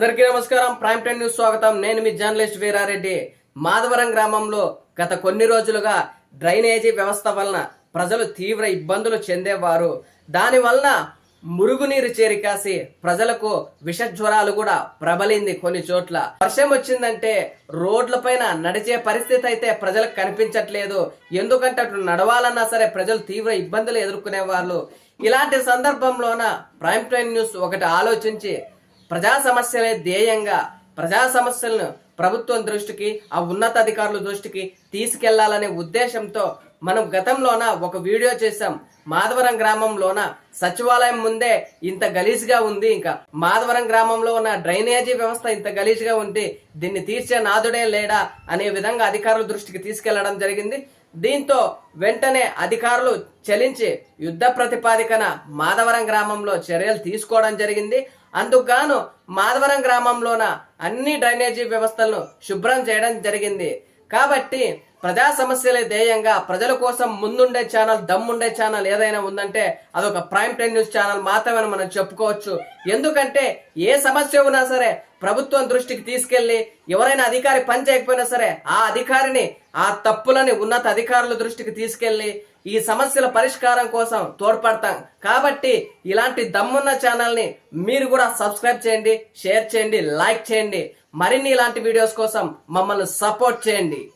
అందరికీ నమస్కారం. Prime time news స్వాగతం. నేను మీ జర్నలిస్ట్ వీరారెడ్డి. మాధవరం గ్రామంలో గత కొన్ని రోజులుగా డ్రైనేజీ వ్యవస్థ వలన ప్రజలు తీవ్ర ఇబ్బందులు చెందేవారు. దాని వలన మురుగునీరు చేరికాసి ప్రజలకు విష జ్వరాలు కూడా ప్రబలింది కొన్ని చోట్ల. వర్షం వచ్చిందంటే రోడ్లపైన నడిచే పరిస్థితి అయితే ప్రజలకు కనిపించట్లేదు. ఎందుకంటే అటు నడవాలన్నా సరే ప్రజలు తీవ్ర ఇబ్బందులు ఎదుర్కొనే వాళ్ళు ఇలాంటి సందర్భంలోన ప్రైమ్ టైమ్ న్యూస్ ఒకటి ఆలోచించి ప్రజా సమస్యలే ధ్యేయంగా ప్రజా సమస్యలను ప్రభుత్వం దృష్టికి ఆ ఉన్నతాధికారుల దృష్టికి తీసుకెళ్ళాలనే ఉద్దేశంతో మనం గతంలోన ఒక వీడియో చేశాం. మాధవరం గ్రామంలోన సచివాలయం ముందే ఇంత గలీజ్గా ఉంది ఇంకా. మాధవరం గ్రామంలో ఉన్న డ్రైనేజీ వ్యవస్థ ఇంత గలీజ్గా ఉంది దీన్ని తీర్చే నాదుడే లేడా అనే విధంగా అధికారుల దృష్టికి తీసుకెళ్ళడం జరిగింది. దీంతో వెంటనే అధికారులు చలించి యుద్ధ ప్రతిపాదికన మాధవరం గ్రామంలో చర్యలు తీసుకోవడం జరిగింది. అందుకుగాను మాధవరం గ్రామంలోన అన్ని డ్రైనేజీ వ్యవస్థలను శుభ్రం చేయడం జరిగింది. కాబట్టి ప్రజా సమస్యలే ధ్యేయంగా ప్రజల కోసం ముందుండే ఛానల్ దమ్ముండే ఛానల్ ఏదైనా ఉందంటే అదొక ప్రైమ్ టైమ్ న్యూస్ ఛానల్ మాత్రమే మనం చెప్పుకోవచ్చు. ఎందుకంటే ఏ సమస్య ఉన్నా సరే ప్రభుత్వం దృష్టికి తీసుకెళ్ళి ఎవరైనా అధికారి పని చేయకపోయినా సరే ఆ అధికారిని ఆ తప్పులని ఉన్నత అధికారుల దృష్టికి తీసుకెళ్ళి ఈ సమస్యల పరిష్కారం కోసం తోడ్పడతాం. కాబట్టి ఇలాంటి దమ్మున్న ఛానల్ని మీరు కూడా సబ్స్క్రైబ్ చేయండి షేర్ చేయండి లైక్ చేయండి. మరిన్ని ఇలాంటి వీడియోస్ కోసం మమ్మల్ని సపోర్ట్ చేయండి.